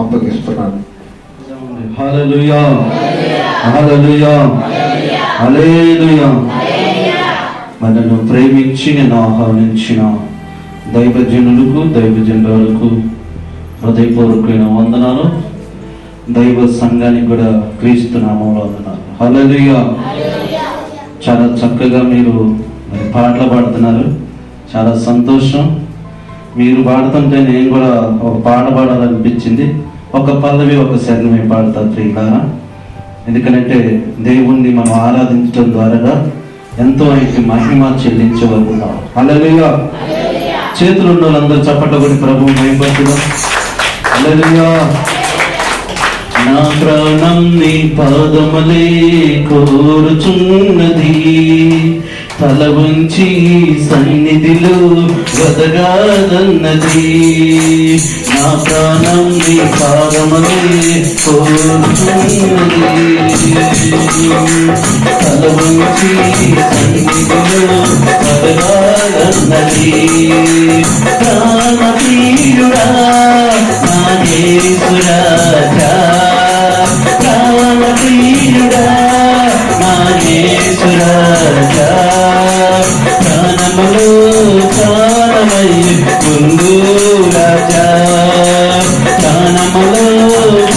అప్పగిస్తున్నాను మనను ప్రేమించి నేను ఆహ్వానించిన దైవజనులకు దైవజనులకు హృదయపూర్వకమైన వందనాలు. దైవ సంఘానికి కూడా క్రీస్తు నామంలో వందనాలు. చాలా చక్కగా మీరు పాటలు పాడుతున్నారు. చాలా సంతోషం. మీరు పాడుతుంటే నేను కూడా ఒక పాట పాడాలనిపించింది. ఒక పల్లవి ఒక శరణమే పాడతా ప్రియులారా ఎందుకంటే దేవుణ్ణి మనం ఆరాధించడం ద్వారా ఎంతో ఆయనకి మహిమ చెల్లించగలుగుతాం. అలలుగా చేతులు ఉన్న వాళ్ళందరూ చప్పట కొడి ప్రభు నా ప్రాణం నీ పాదములే కోరుచున్నది. తల ఉంచి సన్నిధిలో వదగాదన్నది నా ప్రాణం నీ పాదములే కోరుతున్నది. తల ఉంచి సన్నిధిలో వదగాదన్నది ప్రాణప్రియుడా నా యేసురాజా ప్రాణప్రియుడా నా యేసురాజా ప్రాణమై ముందు రాజా. ప్రాణములు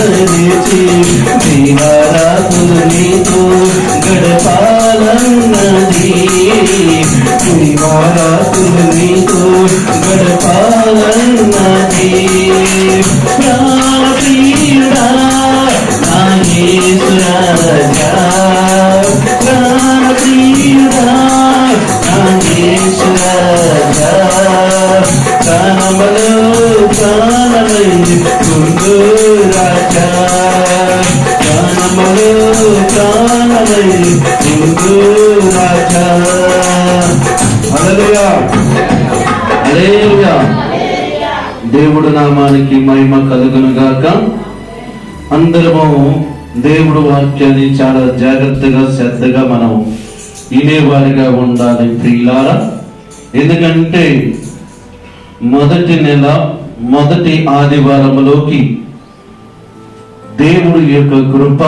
లోకాన్ని మలిచి దీవారాతులు నీతో గడపాలన్నది వాక్యాన్ని చాలా జాగ్రత్తగా శ్రద్ధగా మనం వినేవారిగా ఉండాలి ప్రియులారా. ఎందుకంటే మొదటి నెల మొదటి ఆదివారంలోకి దేవుడి యొక్క కృప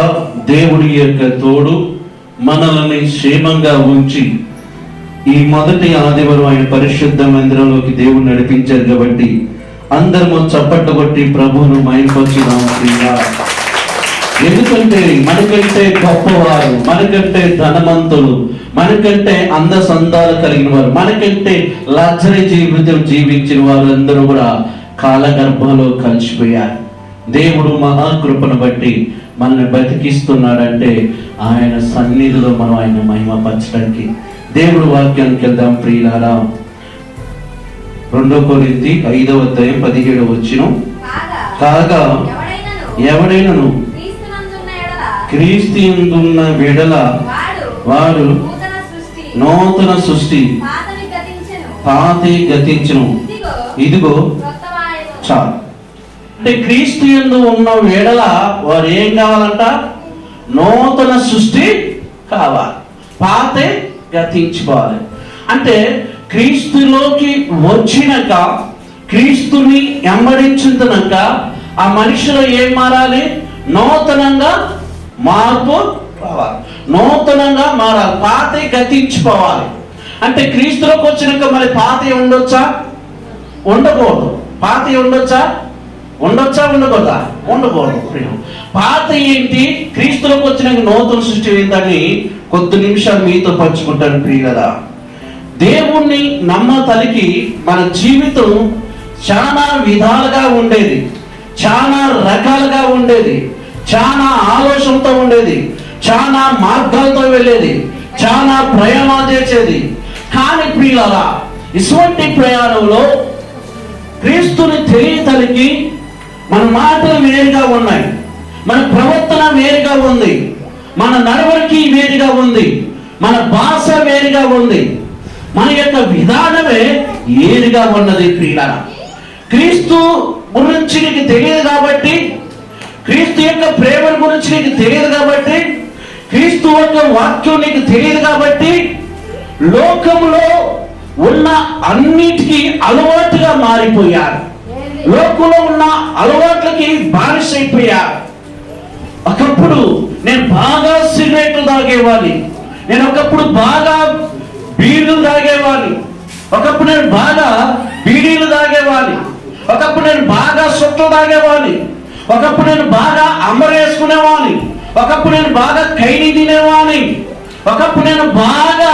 దేవుడి యొక్క తోడు మనల్ని క్షేమంగా ఉంచి ఈ మొదటి ఆదివారం ఆయన పరిశుద్ధ మందిరంలోకి దేవుడు నడిపించారు కాబట్టి అందరము చప్పట్టు కొట్టి ప్రభువును మైపరిచినాము ప్రియులారా. ఎందుకంటే మనకంటే గొప్పవారు మనకంటే ధనవంతులు మనకంటే అంద సందాలు కలిగిన వారు మనకంటే లగ్జరీ జీవితం జీవించిన వారు అందరూ కూడా కాలగర్భంలో కలిసిపోయారు. దేవుడు మహాకృపను బట్టి మనల్ని బతికిస్తున్నాడంటే ఆయన సన్నిధిలో మనం ఆయన మహిమపరచడానికి దేవుడు వాక్యానికి వెళ్దాం ప్రియులారా. రెండో కొరింది ఐదవ అధ్యాయం పదిహేడు వచ్చిన కాగా ఎవడైనను? ఎడల క్రీస్తు యందున్న విడల వాడు వాడు నూతన సృష్టి పాతి గతించును. ఇదిగో. చాలు. అంటే క్రీస్తు యందు ఉన్న వేడల వారు ఏం కావాలంట? నూతన సృష్టి కావాలి. పాతే గతించుకోవాలి. అంటే క్రీస్తులోకి వచ్చినాక క్రీస్తుని వెంబడించుతున్నాక ఆ మనిషిలో ఏం మారాలి? నూతనంగా మార్పు రావాలి నూతనంగా మారాలి. పాత గతించుకోవాలి అంటే క్రీస్తులోకి వచ్చినాక మరి పాత ఉండొచ్చా? ఉండకూడదు. పాత ఉండొచ్చా? ఉండొచ్చా? ఉండకూడదా? ఉండకూడదు పాత ఏంటి? క్రీస్తులోకి వచ్చినాక నూతన సృష్టి ఏంటని కొద్ది నిమిషాలు మీతో పంచుకుంటాను ప్రియ కదా. దేవుణ్ణి నమ్మతలికి మన జీవితం చాలా విధాలుగా ఉండేది. చాలా రకాలుగా ఉండేది. చాలా ఆలోచనతో ఉండేది చాలా మార్గాలతో వెళ్ళేది చాలా ప్రయాణాలు చేసేది. కానీ ప్రియులారా ఇటువంటి ప్రయాణంలో క్రీస్తుని తెలియతలికి మన మాటలు వేరుగా ఉన్నాయి మన ప్రవర్తన వేరుగా ఉంది మన నడవడికి వేరుగా ఉంది మన భాష వేరుగా ఉంది మన యొక్క విధానమే ఏరుగా ఉన్నది క్రీడ క్రీస్తు గురించి నీకు తెలియదు కాబట్టి క్రీస్తు యొక్క ప్రేమ గురించి నీకు తెలియదు కాబట్టి క్రీస్తు యొక్క వాక్యం నీకు తెలియదు కాబట్టి లోకంలో ఉన్న అన్నిటికీ అలవాటుగా మారిపోయారు. లోకంలో ఉన్న అలవాట్లకి బానిసైపోయారు. ఒకప్పుడు నేను బాగా సిగరెట్లు తాగేవాడిని. నేను ఒకప్పుడు బాగా బీర్లు తాగేవాడిని. ఒకప్పుడు నేను బాగా బీడీలు తాగేవాడిని. ఒకప్పుడు నేను బాగా సొట్లు తాగేవాడిని. ఒకప్పుడు నేను బాగా అమరేసుకునేవాడిని ఒకప్పుడు నేను బాగా ఖైనీ తినేవాడిని ఒకప్పుడు నేను బాగా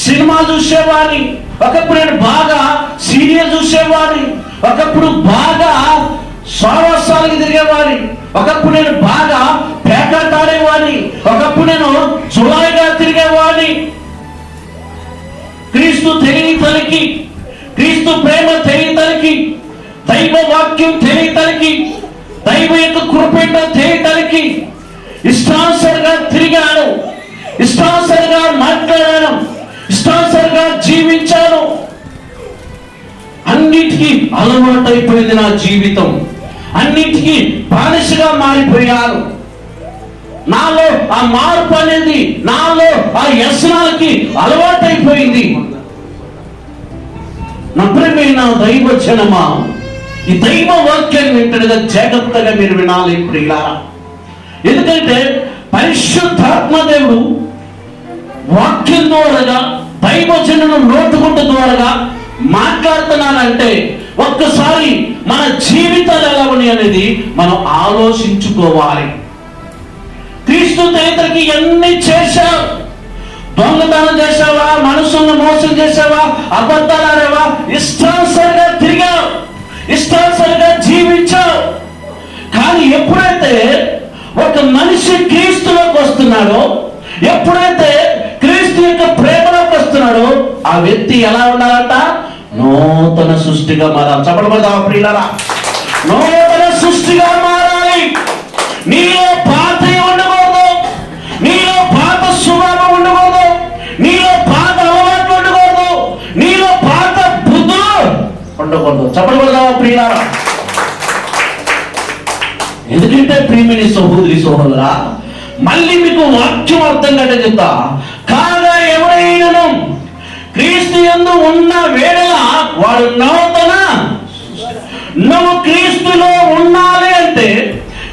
సినిమా చూసేవాడిని ఒకప్పుడు నేను బాగా సీరియల్ చూసేవాడిని ఒకప్పుడు బాగా సావాసాలకి తిరిగేవాడిని ఒకప్పుడు నేను బాగా పేకాట ఆడేవాడిని ఒకప్పుడు నేను జులాయిగా తిరిగేవాడిని క్రీస్తు తెలియతలకి క్రీస్తు ప్రేమ తెలియతలకి దైవ వాక్యం తెలియతలకి దైవ యొక్క కృపేట చేయటానికి ఇష్టానుసరిగా తిరిగాను ఇష్టానుసరిగా మాట్లాడాను. ఇష్టానుసరిగా జీవించాను. అన్నిటికీ అలవాటైపోయింది నా జీవితం. అన్నిటికీ బానిసగా మారిపోయాను. నాలో ఆ మార్పు అనేది నాలో ఆ వ్యసనాలకి అలవాటైపోయింది. నా దైవ జనమా ఈ దైవ వాక్యాన్ని వింటగా జాగ్రత్తగా మీరు వినాలి ప్రియులారా. ఎందుకంటే పరిశుద్ధాత్మ దేవుడు వాక్యం ద్వారాగా దైవజనులు నోటుకుంట ద్వారాగా మాట్లాడుతున్నానంటే ఒక్కసారి మన జీవితాలు ఎలా ఉన్నాయి అనేది మనం ఆలోచించుకోవాలి. క్రీస్తు తేతరికి ఎన్ని చేశావు దొంగతనం చేసావా మనసును మోసం చేసావా అబద్ధాలు ఆడావా? ఇష్టానుసారిగా తిరిగావు. ఇష్టానుసరిగా జీవించావు. కానీ ఎప్పుడైతే ఒక మనిషి క్రీస్తులోకి వస్తున్నాడో ఎప్పుడైతే క్రీస్తు యొక్క ప్రేమలోకి వస్తున్నాడో ఆ వ్యక్తి ఎలా ఉండాలంట? నూతన సృష్టిగా మారాలి. చెప్పడం ప్రియులరా? నూతన సృష్టిగా మారాలి. నీలో ఉండకూడదు చెప్పబడదా ప్రియారా ఎందుకంటే ప్రియమిని సహోదరి సహోదరా మళ్ళీ మీకు వాక్యం అర్థం కంటే చెప్తా. కాగా ఎవరైనా క్రీస్తు ఎందు ఉన్న వేళ వాడు నూతన నువ్వు క్రీస్తులో ఉండాలి అంటే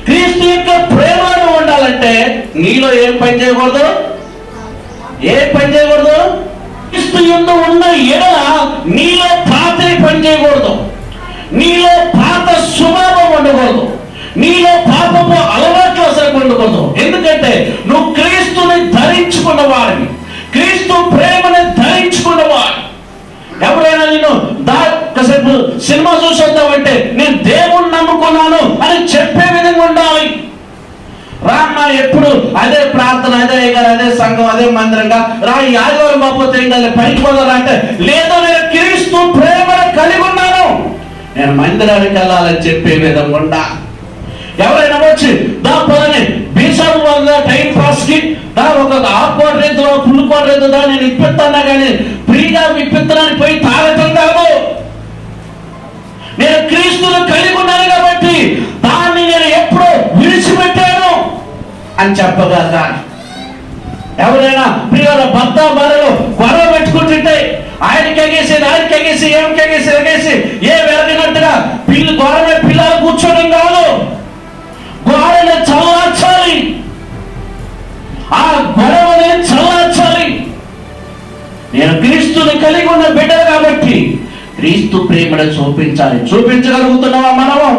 క్రీస్తు యొక్క ప్రేమలో ఉండాలంటే నీలో ఏం పని చేయకూడదు? ఏ పని చేయకూడదు? క్రీస్తు ఉన్న ఎడల నీలో పాత పని చేయకూడదు నీలో పాత స్వభావం ఉండకూడదు. నీలో పాపపు అలవాట్లు అసలు ఉండకూడదు. ఎందుకంటే నువ్వు క్రీస్తుని ధరించుకున్న వాడిని క్రీస్తు ప్రేమని ధరించుకున్న వాడు. ఎవరైనా నేను దా కాసేపు సినిమా చూసేద్దామంటే నేను దేవుణ్ణి నమ్ముకున్నాను అని చెప్పే ఎప్పుడు అదే ప్రార్థన అదే గారు అదే సంఘం అదే మందిరంగా రా ఈ ఆదివారం పోతే ఏం కాదు పనికి పోదారా అంటే లేదో నేను క్రీస్తు ప్రేమ కలిగి ఉన్నాను. నేను మందిరానికి వెళ్ళాలని చెప్పే విధంగా ఉండా. ఎవరైనా వచ్చి దా పదని బీసాలు వల్ల టైం పాస్కి దా ఒక హాఫ్ క్వార్టర్ ఏదో ఫుల్ క్వార్టర్ ఏదో దా నేను ఇప్పిస్తానా కానీ ఫ్రీగా ఇప్పిస్తానని పోయి తాగటం కాదు నేను క్రీస్తును కలిగి ఉన్నాను కాబట్టి దాన్ని నేను ఎప్పుడో విడిచిపెట్టాను అని చెప్పగలగాలి ఎవరైనా ప్రియుల భర్త భార్యలు గొడవ పెట్టుకుంటుంటే ఆయనకి ఎగేసి ఆయనకి ఎగేసి ఏమికి ఎగేసి ఎగేసి ఏ వెరగినట్టుగా పిల్లి గొడవ పిల్లలు కూర్చోడం కాదు. గోడని చల్లార్చాలి. ఆ గొడవని చల్లార్చాలి. నేను క్రీస్తుని కలిగి ఉన్న బిడ్డ కాబట్టి క్రీస్తు ప్రేమను చూపించాలి. చూపించగలుగుతున్నావా మనము?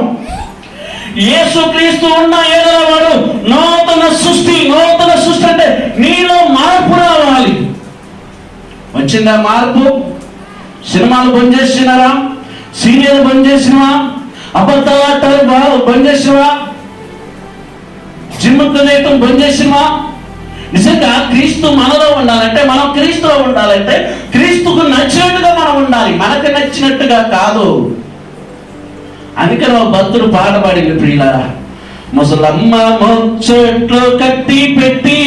యేసు క్రీస్తు ఉన్న ఏదో వాడు నూతన సృష్టి నూతన సృష్టి అంటే నీలో మార్పు రావాలి మన వచ్చిందా మార్పు? సినిమాలు బంద్ చేసినారా సీరియల్ బంద్ చేసినవా? అబద్ధాలు ఆటలు బంద్ చేసినవా? జిమ్ బంద్ చేసినవా? నిజంగా క్రీస్తు మనలో ఉండాలంటే మనం క్రీస్తులో ఉండాలంటే క్రీస్తుకు నచ్చినట్టుగా మనం ఉండాలి. మనకు నచ్చినట్టుగా కాదు. అందుకని భక్తుడు పాట పాడింది ప్రియులారా. ముసలమ్మ ముచ్చట్లు కట్టి పెట్టి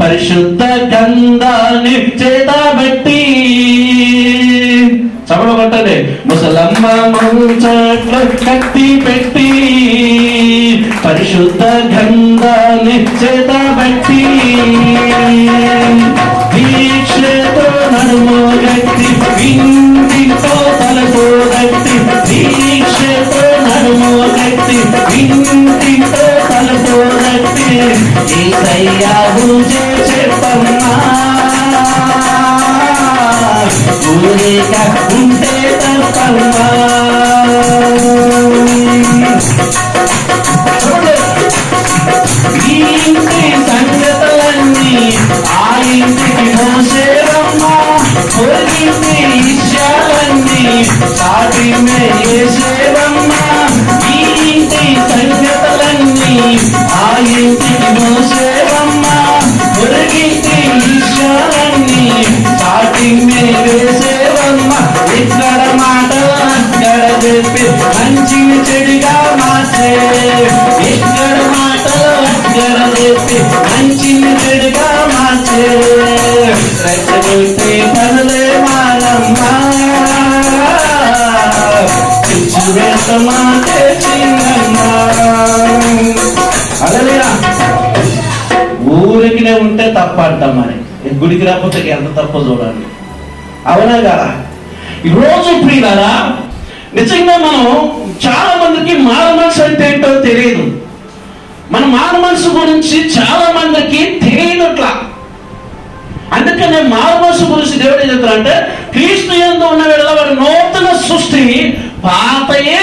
పరిశుద్ధ గంధాన్ని చేత పెట్టి చమడ ముసలమ్మ ముచ్చట్లు కత్తి పెట్టి పరిశుద్ధ గంధాన్ని చేత చెప్పి మంచిని చెడుగా మార్చే ఇక్కడ మాటలు అక్కడ చెప్పి మంచిని చెడుగా మార్చే రచ్చగొట్టే పనులే మానమ్మా. వేసమాటే చిన్నమ్మా. అలలేరా ఊరికినే ఉంటే తప్ప అంటాం మరి. గుడికి రాకపోతే ఎంత తప్ప చూడండి అవునా కదా? ఈరోజు ప్రియులారా నిజంగా మనం చాలా మందికి మాన మనసు అంటే ఏంటో తెలియదు. మన మాన మనసు గురించి చాలా మందికి తెలియనట్లా. అందుకనే మాన మనసు గురించి దేవుడు ఏం చెప్తారంటే క్రీస్తు ఎందు ఉన్న వేళ వాడు నూతన సృష్టి పాతయే.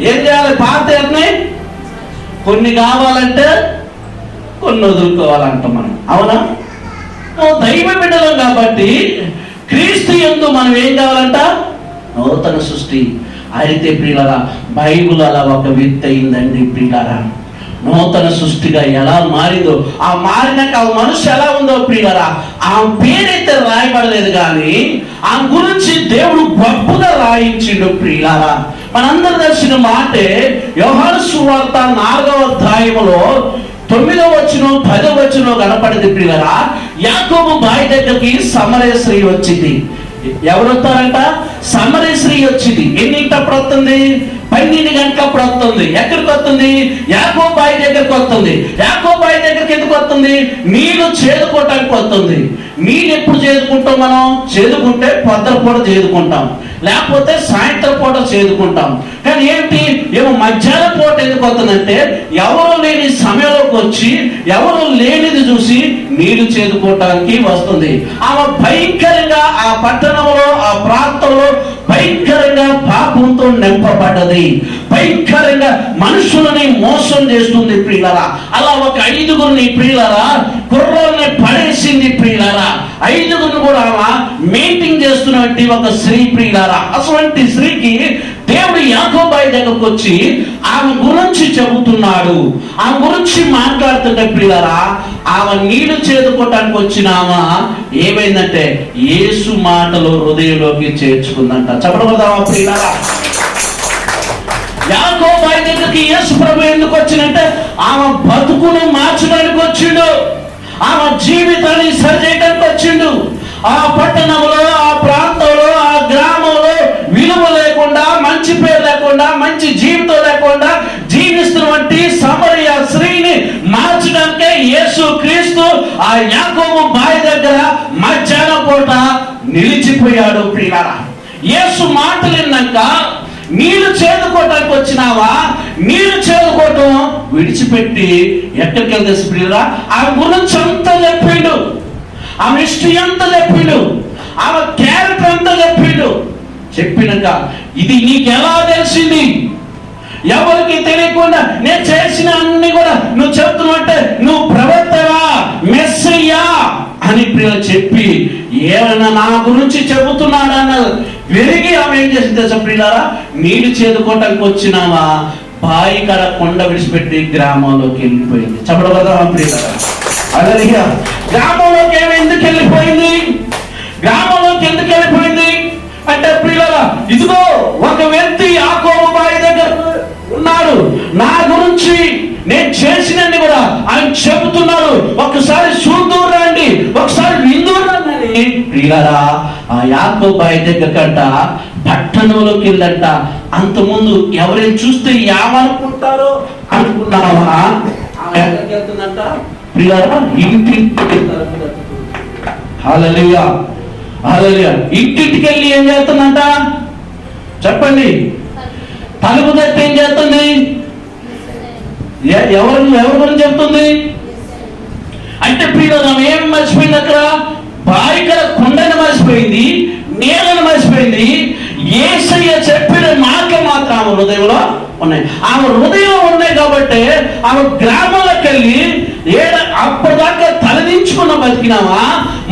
ఏం చేయాలి? పాత ఏంటి కొన్ని కావాలంటే కొన్ని వదులుకోవాలంట మనం. అవునా? దైవ బిడ్డలం కాబట్టి క్రీస్తు ఎందు మనం ఏం కావాలంట? నూతన సృష్టి అయితే ప్రియులరా బైబుల్ అలా ఒక వ్యక్తి అయిందండి ప్రియులరా. నూతన సృష్టిగా ఎలా మారిందో ఆ మారినాక ఆ మనసు ఎలా ఉందో ప్రియులరా ఆ పేరైతే రాయబడలేదు కానీ ఆ గురించి దేవుడు గొప్పగా రాయించిండు ప్రియులరా. మనందరి దర్శన మాటే వ్యవహార సువార్త నాలుగవ అధ్యాయంలో తొమ్మిదో వచ్చిన పదో వచ్చిన కనపడింది ప్రియులరా. యాకోబు బాయి దగ్గరికి సమరేశ్రీ వచ్చింది. ఎవరు వస్తారంట సమరేశ్రీ వచ్చింది. ఎన్నింటప్పుడు వస్తుంది పన్నెండు గంటలప్పుడు వస్తుంది ఎక్కడికి వస్తుంది? యాకో బాయి దగ్గరికి వస్తుంది. యాకో బాయి దగ్గరికి ఎందుకు వస్తుంది? నీళ్ళు చేదుకోవటానికి వస్తుంది. నీళ్ళు ఎప్పుడు చేదుకుంటాం మనం? చేదుకుంటే పొద్దున పూట చేదుకుంటాం. లేకపోతే సాయంత్రం పూట చేదుకుంటాం. కానీ ఏంటి? ఏమో మధ్యాహ్నం పూట ఎందుకు వస్తుందంటే ఎవరు లేని సమయంలోకి వచ్చి ఎవరు లేనిది చూసి నీళ్ళు చేదుకోవటానికి వస్తుంది. ఆమె భయంకరంగా ఆ పట్టణంలో ఆ ప్రాంతంలో భయంకరంగా పాపంతో నింపబడ్డది. భయంకరంగా మనుషులని మోసం చేస్తుంది ప్రియులరా. అలా ఒక ఐదుగురిని ప్రియులరా కుర్రోల్ని పడేసింది ప్రియులరా. ఐదుగురిని కూడా అలా మీటింగ్ చేస్తున్నటువంటి ఒక స్త్రీ ప్రియులరా. అటువంటి స్త్రీకి దేవుడు యాకోబాయి దగ్గరకు వచ్చి ఆమె గురించి చెబుతున్నాడు. ఆమె గురించి మాట్లాడుతుంటే ప్రియులరా ఆమె నీళ్ళు చేదుకోవటానికి వచ్చిన ఆమె ఏమైందంటే ఏసు మాటలు హృదయంలోకి చేర్చుకుందంట. చెప్పడదామా యాకో వారి దగ్గరికి యేసు ప్రభు ఎందుకు వచ్చిందంటే ఆమె బతుకును మార్చడానికి వచ్చిండు. ఆమె జీవితాన్ని సరిచేయడానికి వచ్చిండు. ఆ పట్టణంలో ఆ ప్రాంతంలో ఆ గ్రామంలో విలువ లేకుండా మంచి పేరు లేకుండా మంచి జీవితం లేకుండా జీవిస్తున్నటువంటి సమరయ స్త్రీని మార్చడానికే యేసు క్రీస్తు ఆ యాకోబు బావి దగ్గర మధ్యాహ్నం పూట నిలిచిపోయాడు ప్రియారా యేసు మాటలు విన్నాక నీళ్ళు చేదుకోవటానికి వచ్చినావా? నీళ్ళు చేదుకోవటం విడిచిపెట్టి ఎక్కడికి వెళ్తే ప్రియురా ఆమె గురించి అంతా చెప్పిండు ఆమె హిస్టరీ అంతా చెప్పిండు ఆమె క్యారెక్టర్ అంతా చెప్పిండు చెప్పినాక ఇది నీకు ఎలా తెలిసింది? ఎవరికి తెలియకుండా నేను చేసిన అన్ని కూడా నువ్వు చెప్తున్నట్టే నువ్వు ప్రవర్తవా మెస్సయ్యా? అని ప్రియ చెప్పి ఏమైనా నా గురించి చెబుతున్నాడన్న విరిగి ఆమె ఏం చేసింది చెప్పినారా నీళ్ళు చేదుకోవటానికి వచ్చినామా బాయి కడ కొండ విడిచిపెట్టి గ్రామంలోకి వెళ్ళిపోయింది. చెప్పడం ప్రియులారా? అదే గ్రామంలోకి ఏమి ఎందుకు వెళ్ళిపోయింది? గ్రామంలోకి ఎందుకు వెళ్ళిపోయింది? అంటే ప్రియులరా ఇదిగో ఒక వ్యక్తి యాకోబు బాయి దగ్గర ఉన్నాడు. నా గురించి నేను చేసినన్ని కూడా ఆయన చెబుతున్నాడు. ఒకసారి చూద్దూరు రండి. ఒకసారి విందూరు రండి. ప్రియులరా ఆ యాకోబు బాయి దగ్గర కంట పట్టణంలోకి వెళ్ళంట అంతకుముందు ఎవరైనా చూస్తే ఏమనుకుంటారో అనుకున్నావా? ఎక్కడికి వెళ్తుందంట ఇంటింటికి వెళ్ళి ఏం చేస్తుందంట? చెప్పండి. తలుపు తట్టి ఏం చేస్తుంది? ఎవరు ఎవరి గురించి చెప్తుంది? అంటే ప్రియులు ఆమె ఏం మర్చిపోయింది అక్కడ బాయికల కొండను మర్చిపోయింది నేలను మర్చిపోయింది ఏసయ్య చెప్పిన మాటలు మాత్రం ఆమె హృదయంలో ఉన్నాయి. ఆమె హృదయంలో ఉన్నాయి కాబట్టి ఆమె గ్రామాలకు వెళ్ళి ఏడ అప్పటిదాకా తలదించుకున్న బతికినావా?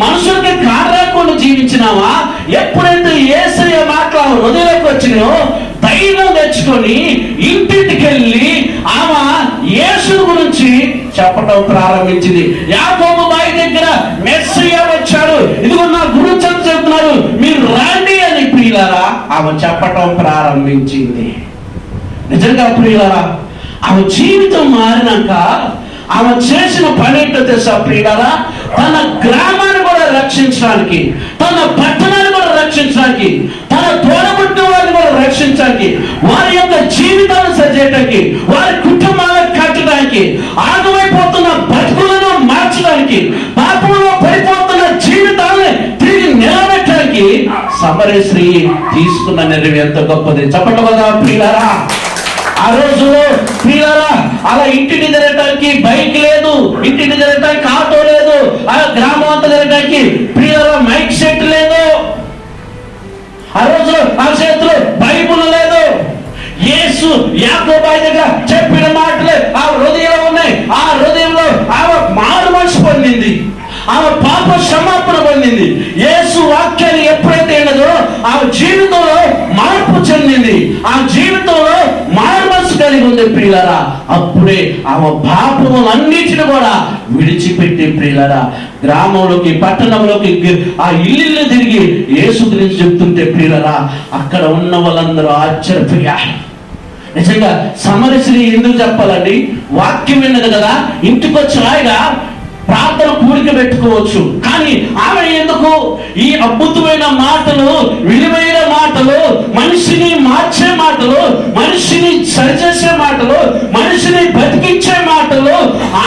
మనుషులకి కారణకుండా జీవించినావా? ఎప్పుడైతే ఏసయ్య మాటలు ఆమె హృదయంలోకి వచ్చినాయో ధైర్యం తెచ్చుకొని ఇంటింటికి వెళ్ళి ఆమె యేసు గురించి చెప్పడం ప్రారంభించింది. యాకోబు బాయి దగ్గర మెస్సయ్య వచ్చాడు. ఇదిగో నా గురించి అని చెప్తున్నారు. మీరు రండి అని ప్రియులారా ఆమె చెప్పటం ప్రారంభించింది. నిజంగా ప్రియులారా ఆమె జీవితం మారినాక ఆమె చేసిన పని ఏంటో తెలుసా ప్రియులారా? తన గ్రామాన్ని రక్షించడానికి తన పట్టణాన్ని కూడా రక్షించడానికి తన తోడబుట్టిన వారిని కూడా రక్షించడానికి వారి యొక్క జీవితాలను సరిచేయటానికి వారి కుటుంబాలను కట్టడానికి ఆగమైపోతున్న బతుకులను మార్చడానికి పాపంలో పడిపోతున్న జీవితాలను తిరిగి నిలబెట్టడానికి సమరశ్రీ తీసుకున్న నిర్ణయం ఎంత గొప్పది. చెప్పండి కదా ప్రియులారా. ఆ రోజులో ప్రియులారా అలా ఇంటిని తిరగటానికి బైక్ లేదు ఇంటిని తిరగటానికి ఆటో లేదు ఆ గ్రామం అంతా తిరగటానికి ప్రియుల మైక్ సెట్ లేదు. ఆ రోజు ఆ చేతిలో బైబుల్ లేదు. యేసు యాకోబాయి దగ్గర చెప్పిన మాటలే ఆ హృదయంలో ఉన్నాయి. ఆ హృదయంలో ఆమె మారు మనసు పొందింది. ఆమె పాప క్షమాపణ పొందింది. యేసు వాక్యాన్ని ఎప్పుడైతే విన్నదో ఆమె జీవితంలో మార్పు చెందింది. ఆ జీవితంలో కలిగి ఉంది ప్రియులరా. అప్పుడే ఆమె పాపములన్నిటిని కూడా విడిచిపెట్టి ప్రియులరా. గ్రామంలోకి పట్టణంలోకి ఆ ఇల్లు తిరిగి యేసు గురించి చెప్తుంటే ప్రియులరా అక్కడ ఉన్న వాళ్ళందరూ ఆశ్చర్యపోయారు నిజంగా సమరశ్రీ ఎందుకు చెప్పాలండి? వాక్యం విన్నది కదా. ఇంటికి వచ్చి రాయిగా ప్రార్థన కూడిక పెట్టుకోవచ్చు. కానీ ఆమె ఎందుకు? ఈ అద్భుతమైన మాటలు విలువైన మాటలు మనిషిని మార్చే మాటలు మనిషిని సరిచేసే మాటలు మనిషిని బతికించే మాటలు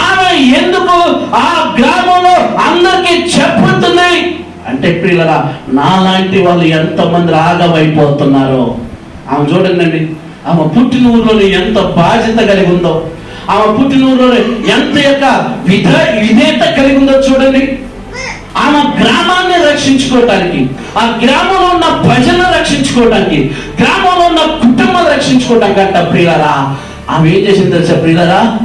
ఆమె ఎందుకు ఆ గ్రామంలో అందరికీ చెప్పుతున్నాయి? అంటే ప్రియులరా నాలాంటి వాళ్ళు ఎంతమంది రాగమైపోతున్నారో ఆమె చూడండి ఆమె పుట్టిన ఊర్లోని ఎంత బాధ్యత కలిగి ఉందో. ఆమె పుట్టిన ఎంత యొక్క విధ విధేత కలిగి ఉందో చూడండి. ఆమె గ్రామాన్ని రక్షించుకోవటానికి ఆ గ్రామంలో ఉన్న ప్రజలను రక్షించుకోవటానికి గ్రామంలో ఉన్న కుటుంబం రక్షించుకోవటానికి అంట ప్రియులరా ఆమె ఏం చేసింది తెలుసా ప్రియులరా?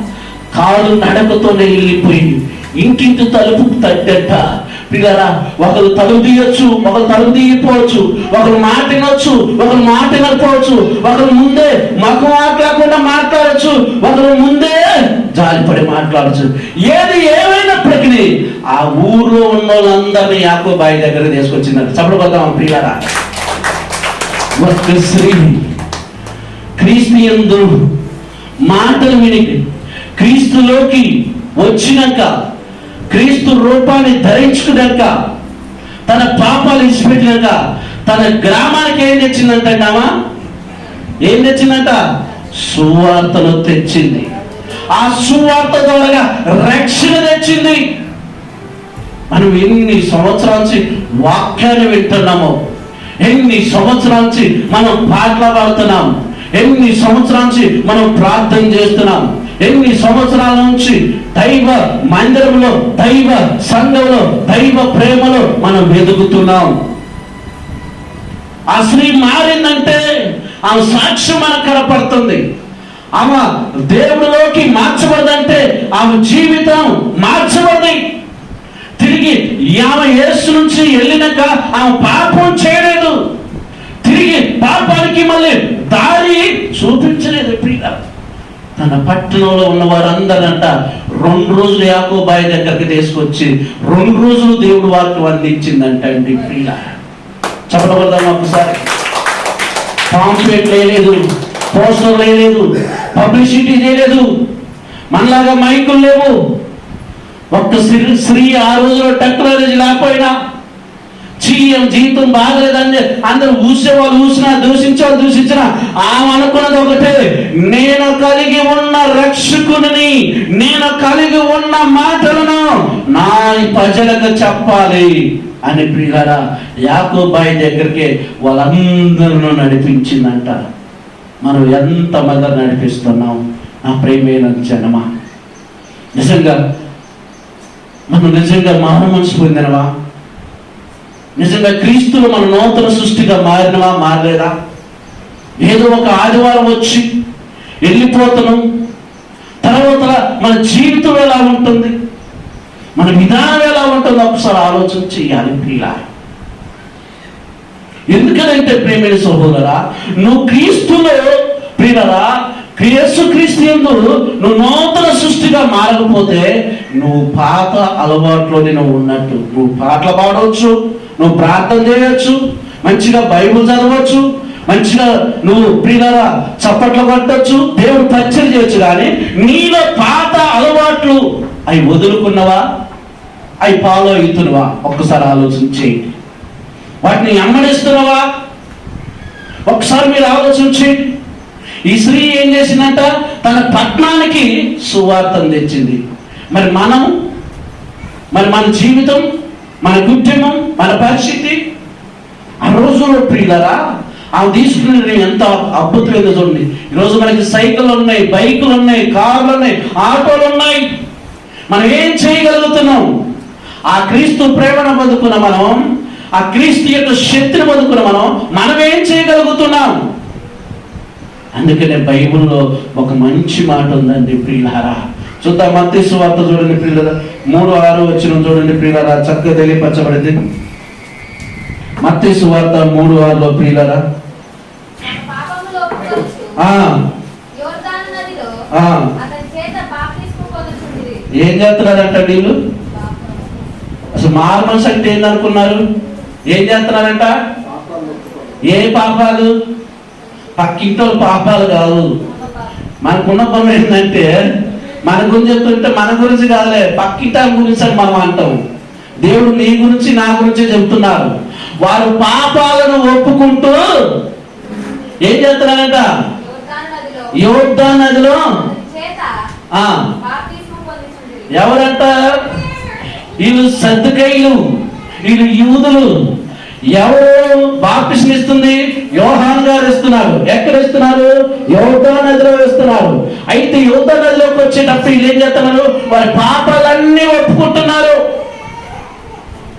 కాలు నడకతోనే వెళ్ళిపోయింది. ఇంటింటి తలుపు తగ్గట పిల్లరా ఒకరు తలుపు తీయొచ్చు ఒకరు తలుపు తీయకపోవచ్చు ఒకరు మాట వినొచ్చు ఒకరు మాట వినకపోవచ్చు ఒకరు ముందే మగ మాట్లాడకుండా మాట్లాడచ్చు ఒకరు ముందే జాలిపడి మాట్లాడచ్చు. ఏది ఏమైనప్పటికీ ఆ ఊర్లో ఉన్న వాళ్ళందరినీ యాకో బాయి దగ్గర తీసుకొచ్చిందంట చప్పడబద్దాం ప్రియారా ఒక స్త్రీ క్రీస్తు మాటలు విని క్రీస్తులోకి వచ్చినాక క్రీస్తు రూపాన్ని ధరించుకున్నాక తన పాపాలు ఇచ్చిపెట్టినాక తన గ్రామానికి ఏం తెచ్చిందంటామా ఏం తెచ్చిందంట? సువార్తను తెచ్చింది. ఆ సువార్త ద్వారా రక్షణ తెచ్చింది. మనం ఎన్ని సంవత్సరాల నుంచి వాక్యాన్ని వింటున్నామో ఎన్ని సంవత్సరాల నుంచి మనం పాటలు పాడుతున్నాం ఎన్ని సంవత్సరాల నుంచి మనం ప్రార్థన చేస్తున్నాం ఎన్ని సంవత్సరాల నుంచి దైవ మందిరంలో దైవ సంఘంలో దైవ ప్రేమలో మనం వెతుకుతున్నాం. ఆ స్త్రీ మారిందంటే ఆమె సాక్ష్యం మనకు కనపడుతుంది. ఆమె దేవుడిలోకి మార్చబడదంటే ఆమె జీవితం మార్చబడింది. తిరిగి ఆమె యేసు నుంచి వెళ్ళినాక ఆమె పాపం చేయలేదు. తిరిగి పాపానికి మళ్ళీ దారి చూపించలేదు ప్రియ తన పట్టణంలో ఉన్న వారందరంట రెండు రోజులు యాకోబాయి దగ్గరికి తీసుకొచ్చి రెండు రోజులు దేవుడు వాక్యం అందించిందంట అండి ప్రియ. చెప్పబడదాం ఒకసారి? పాంప్లెట్ లేదు పోస్టర్ లేదు పబ్లిసిటీ చేయలేదు. మనలాగా మైకులు లేవు. ఒక్క స్త్రీ స్త్రీ ఆ రోజులో టెక్నాలజీ లేకపోయినా జీవం జీవితం బాగలేదని అందరూ ఊసే వాళ్ళు ఊసినా దూషించే వాళ్ళు దూషించినా ఆమె అనుకున్నది ఒకటే నేను కలిగి ఉన్న రక్షకుని నేను కలిగి ఉన్న మాటలను నా ప్రజలకు చెప్పాలి అని ప్రియులారా యాకోబాయి దగ్గరికి వాళ్ళందరూ నడిపించిందంట. మనం ఎంత మంది నడిపిస్తున్నాం నా ప్రేమైన జనమా. నిజంగా మనం నిజంగా మానవ మనసు పొందినవా? నిజంగా క్రీస్తులు మన నూతన సృష్టిగా మారినవా మారలేదా? ఏదో ఒక ఆదివారం వచ్చి వెళ్ళిపోతున్నాం. తర్వాత మన జీవితం ఎలా ఉంటుంది? మన విధానం ఎలా ఉంటుందో ఒకసారి ఆలోచన చేయాలి ప్రియులా ఎందుకనంటే ప్రేమైన సహోదరా నువ్వు క్రీస్తులో ప్రియరా క్రియస్సు క్రీస్తు నువ్వు నూతన సృష్టిగా మారకపోతే నువ్వు పాత అలవాట్లోనే నువ్వు ఉన్నట్టు. నువ్వు పాటలు పాడవచ్చు నువ్వు ప్రార్థన చేయొచ్చు మంచిగా బైబుల్ చదవచ్చు మంచిగా నువ్వు ప్రియులరా చప్పట్లు కొట్టచ్చు దేవుడు పరిచయం చేయొచ్చు కానీ నీలో పాత అలవాట్లు అవి వదులుకున్నవా? అవి ఫాలో అవుతున్నవా ఒక్కసారి ఆలోచన చేయండి వాటిని అమ్మడిస్తున్నావా ఒకసారి మీరు ఆలోచన చేయండి ఈ స్త్రీ ఏం చేసిందంట? తన పట్నానికి సువార్తను తెచ్చింది. మరి మనం? మరి మన జీవితం? మన ఉద్యమం మన పరిస్థితి. ఆ రోజుల్లో ప్రియులరా ఆ తీసుకుని ఎంత అద్భుతమైన చూడండి. ఈరోజు మనకి సైకిల్ ఉన్నాయి బైకులు ఉన్నాయి కార్లు ఉన్నాయి ఆటోలు ఉన్నాయి. మనం ఏం చేయగలుగుతున్నాం? ఆ క్రీస్తు ప్రేమను బతుకున్న మనం ఆ క్రీస్తు యొక్క శక్తిని బతుకున్న మనం మనం ఏం చేయగలుగుతున్నాం? అందుకనే బైబిల్లో ఒక మంచి మాట ఉందండి ప్రియులారా. చూద్దాం మత్తి సువార్త చూడండి ప్రియులరా. మూడు ఆరు వచ్చిన చూడండి ప్రియులారా చక్కగా తెలియపరచబడింది. మత్తి సువార్త మూడు ఆరులో ప్రియులరా. ఏం చేస్తున్నారంట వీళ్ళు? అసలు మారు మనసు అంటే ఏందనుకున్నారు? ఏం చేస్తున్నారంట? ఏ పాపాలు? పక్కింటి పాపాలు కాదు. మనకున్న పని ఏంటంటే మన గురించి చెప్తుంటే మన గురించి కాదులే పక్కింటి గురించి అని మనం అంటాం దేవుడు నీ గురించి నా గురించి చెప్తున్నారు. వారు పాపాలను ఒప్పుకుంటూ ఏం చేస్తున్నారంట? యోద్ధా నదిలో ఆ ఎవరంట? వీళ్ళు సర్దుకైలు వీళ్ళు యూదులు. ఎవరు బాప్టిజం ఇస్తుంది? యోహాన్ గారు ఇస్తున్నారు. ఎక్కడ ఇస్తున్నారు? యోధా నదిలో ఇస్తున్నారు అయితే యోధా నదిలోకి వచ్చేటప్పుడు వీళ్ళు ఏం చేస్తున్నారు? వారి పాపాలన్నీ ఒప్పుకుంటున్నారు.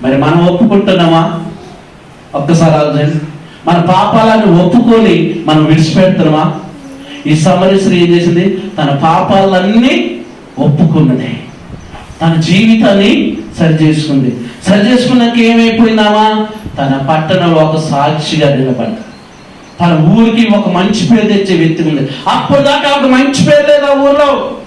మరి మనం ఒప్పుకుంటున్నామా? ఒక్కసారి ఆలోచన మన పాపాలను ఒప్పుకొని మనం విడిచిపెడుతున్నామా? ఈ సమరశ్రీ ఏం చేసింది? తన పాపాలన్నీ ఒప్పుకున్నదే. తన జీవితాన్ని సరి చేసుకుంది సరి చేసుకున్నాక ఏమైపోయిందామా తన పట్టణంలో ఒక సాక్షిగా నిలబడి తన ఊరికి ఒక మంచి పేరు తెచ్చే వ్యక్తి ఉంది. అప్పటిదాకా ఒక మంచి పేరు లేదు ఆ ఊర్లో.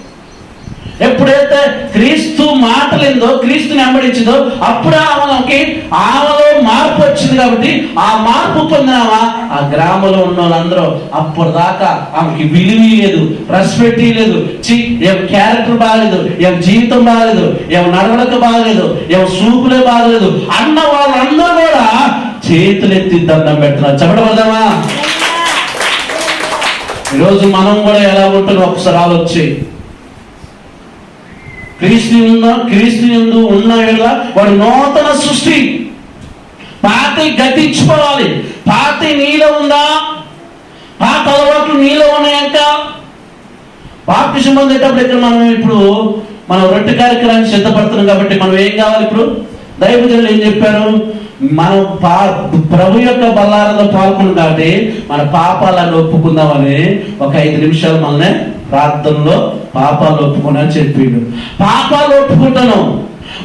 ఎప్పుడైతే క్రీస్తు మాటలిందో క్రీస్తుని వెంబడించిందో అప్పుడు ఆమెకి ఆమెలో మార్పు వచ్చింది కాబట్టి ఆ మార్పు పొందినామా? ఆ గ్రామంలో ఉన్న వాళ్ళందరూ అప్పటిదాకా ఆమెకి విలువ లేదు రెస్పెక్ట్ లేదు. చి ఏం క్యారెక్టర్ బాగలేదు ఏం జీవితం బాగలేదు ఏం నడవడక బాగలేదు ఏం సూపులే బాగలేదు అన్న వాళ్ళందరూ కూడా చేతులెత్తి దండం పెడుతున్నారు. చెప్పడమా ఈరోజు మనం కూడా ఎలా ఉంటున్నాం ఒకసారి ఆలోచి క్రీస్తు క్రీస్తు ఎందు ఉన్న వేళ వాడు నూతన సృష్టి. పాత గతించుకోవాలి. పాత నీలో ఉందా? పాత అలవాట్లు నీలో ఉన్నాయంట. బాప్టిజం పొందేటప్పుడు ఇక్కడ మనం ఇప్పుడు మనం రొట్టె కార్యక్రమాన్ని సిద్ధపడుతున్నాం కాబట్టి మనం ఏం కావాలి ఇప్పుడు? దైవజనులు ఏం చెప్పారు? మనం పా ప్రభు యొక్క బల్లారంలో పాల్గొన్నాం కాబట్టి మన పాపాలను ఒప్పుకుందామని ఒక ఐదు నిమిషాలు మనల్ని ప్రార్థనలో పాపాలు ఒప్పుకున్నా చెప్పిండు. పాపాలు ఒప్పుకుంటాను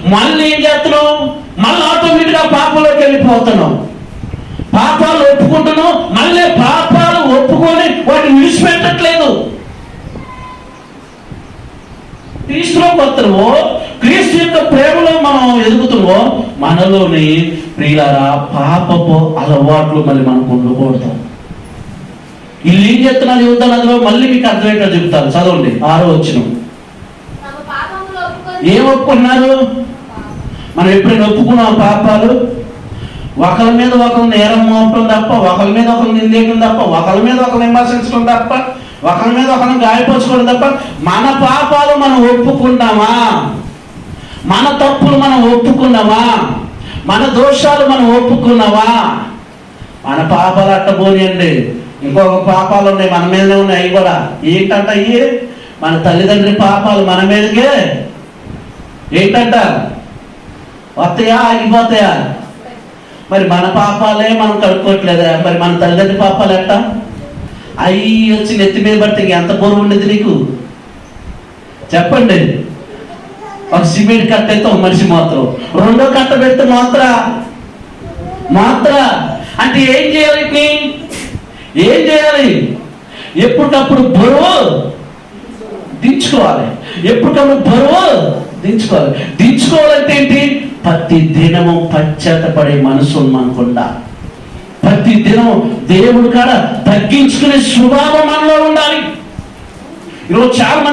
మళ్ళీ ఏం చేస్తున్నావు మళ్ళీ ఆటోమేటిక్గా పాపంలోకి వెళ్ళిపోతున్నాం. పాపాలు ఒప్పుకుంటున్నాం. మళ్ళీ పాపాలు ఒప్పుకొని వాటిని విడిచిపెట్టట్లేదు. క్రీస్తులో కొత్తలో క్రీస్తు యొక్క ప్రేమలో మనం ఎదుగుతున్నామో మనలోని ప్రియులారా పాపపు అలవాట్లు మళ్ళీ మనకు ఉండకూడదు. వీళ్ళు ఏం చెప్తున్నారు యుద్ధ అందులో మళ్ళీ మీకు అర్థమయ్యేటో చెప్తాను చదవండి. ఆరో వచ్చిన. ఏం ఒప్పుకున్నారు? మనం ఎప్పుడైనా ఒప్పుకున్నాం పాపాలు? ఒకరి మీద ఒకరు నేరం మోపడం తప్ప ఒకరి మీద ఒకరు నిందేయడం తప్ప ఒకరి మీద ఒకరు విమర్శించడం తప్ప ఒకరి మీద ఒకరిని గాయపరచుకోవడం తప్ప మన పాపాలు మనం ఒప్పుకున్నామా? మన తప్పులు మనం ఒప్పుకున్నామా? మన దోషాలు మనం ఒప్పుకున్నామా? మన పాపాలు అట్టబోనియండి. ఇంకొక పాపాలు ఉన్నాయి మన మీదనే ఉన్నాయి అవి కూడా. ఏంటంట అయ్యి మన తల్లిదండ్రి పాపాలు మన మీదకే. ఏంటంట? వస్తాయా ఆగిపోతాయా? మరి మన పాపాలే మనం కడుక్కోవట్లేదా మరి మన తల్లిదండ్రి పాపాలు ఎట్ట? అయ్యి వచ్చి నెత్తి మీద పడితే ఇంక ఎంత పూర్వం ఉండేది నీకు? చెప్పండి. ఒక సిమెంట్ కట్ట అయితే ఒక మనిషి మాత్రం. రెండో కట్ట పెడితే మాత్ర? మాత్ర? అంటే ఏం చేయాలి ఏం చేయాలి? ఎప్పటికప్పుడు బరువు దించుకోవాలి. ఎప్పటికప్పుడు బరువు దించుకోవాలి. దించుకోవాలంటే ఏంటి? ప్రతి దినము పశ్చాత్తపడే మనసు ఉందనుకుండా ప్రతి దినం దేవుడు కాడ తగ్గించుకునే స్వభావం మనలో ఉండాలి. ఈరోజు చాలా మంది